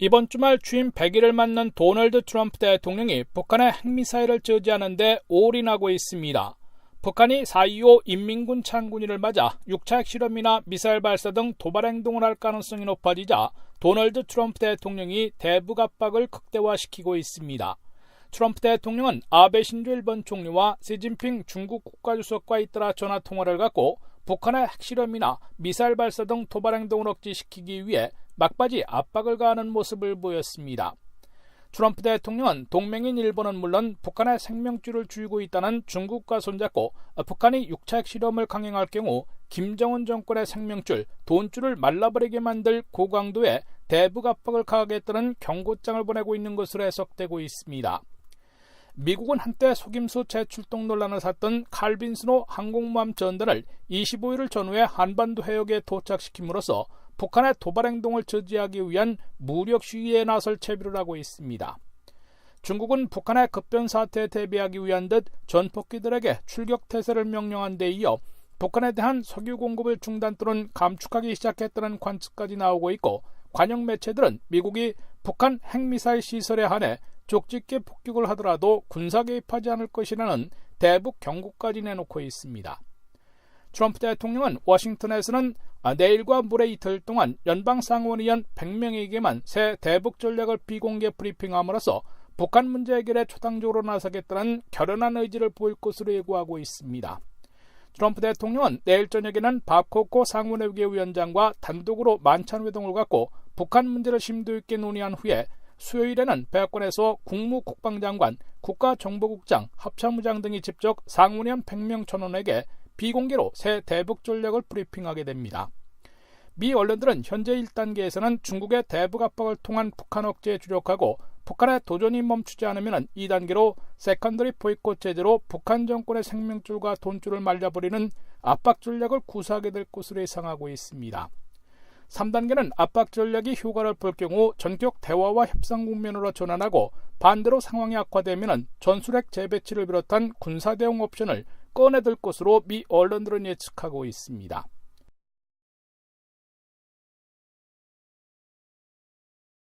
이번 주말 취임 100일을 맞는 도널드 트럼프 대통령이 북한의 핵미사일을 저지하는데 올인하고 있습니다. 북한이 4.25 인민군 창군일을 맞아 6차 핵실험이나 미사일 발사 등 도발 행동을 할 가능성이 높아지자 도널드 트럼프 대통령이 대북 압박을 극대화시키고 있습니다. 트럼프 대통령은 아베 신조 일본 총리와 시진핑 중국 국가주석과 잇따라 전화 통화를 갖고 북한의 핵실험이나 미사일 발사 등 도발 행동을 억제시키기 위해 막바지 압박을 가하는 모습을 보였습니다. 트럼프 대통령은 동맹인 일본은 물론 북한의 생명줄을 쥐고 있다는 중국과 손잡고 북한이 6차 핵실험을 강행할 경우 김정은 정권의 생명줄, 돈줄을 말라버리게 만들 고강도의 대북 압박을 가하겠다는 경고장을 보내고 있는 것으로 해석되고 있습니다. 미국은 한때 속임수 재출동 논란을 샀던 칼빈스노 항공모함 전단을 25일을 전후에 한반도 해역에 도착시킴으로써 북한의 도발 행동을 저지하기 위한 무력 시위에 나설 채비를 하고 있습니다. 중국은 북한의 급변 사태에 대비하기 위한 듯 전폭기들에게 출격 태세를 명령한 데 이어 북한에 대한 석유 공급을 중단 또는 감축하기 시작했다는 관측까지 나오고 있고 관영 매체들은 미국이 북한 핵미사일 시설에 한해 족짓게 폭격을 하더라도 군사 개입하지 않을 것이라는 대북 경고까지 내놓고 있습니다. 트럼프 대통령은 워싱턴에서는 내일과 모레 이틀 동안 연방 상원의원 100명에게만 새 대북 전략을 비공개 브리핑함으로써 북한 문제 해결에 초당적으로 나서겠다는 결연한 의지를 보일 것으로 예고하고 있습니다. 트럼프 대통령은 내일 저녁에는 바코코 상원외교위원장과 단독으로 만찬 회동을 갖고 북한 문제를 심도 있게 논의한 후에 수요일에는 백악관에서 국무국방장관, 국가정보국장, 합참의장 등이 직접 상원의원 100명 전원에게 비공개로 새 대북 전략을 브리핑하게 됩니다. 미 언론들은 현재 1단계에서는 중국의 대북 압박을 통한 북한 억제에 주력하고 북한의 도전이 멈추지 않으면 2단계로 세컨더리 보이콧 제재로 북한 정권의 생명줄과 돈줄을 말려버리는 압박 전략을 구사하게 될 것으로 예상하고 있습니다. 3단계는 압박 전략이 효과를 볼 경우 전격 대화와 협상 국면으로 전환하고 반대로 상황이 악화되면 전술핵 재배치를 비롯한 군사 대응 옵션을 꺼내들 것으로 미 언론들은 예측하고 있습니다.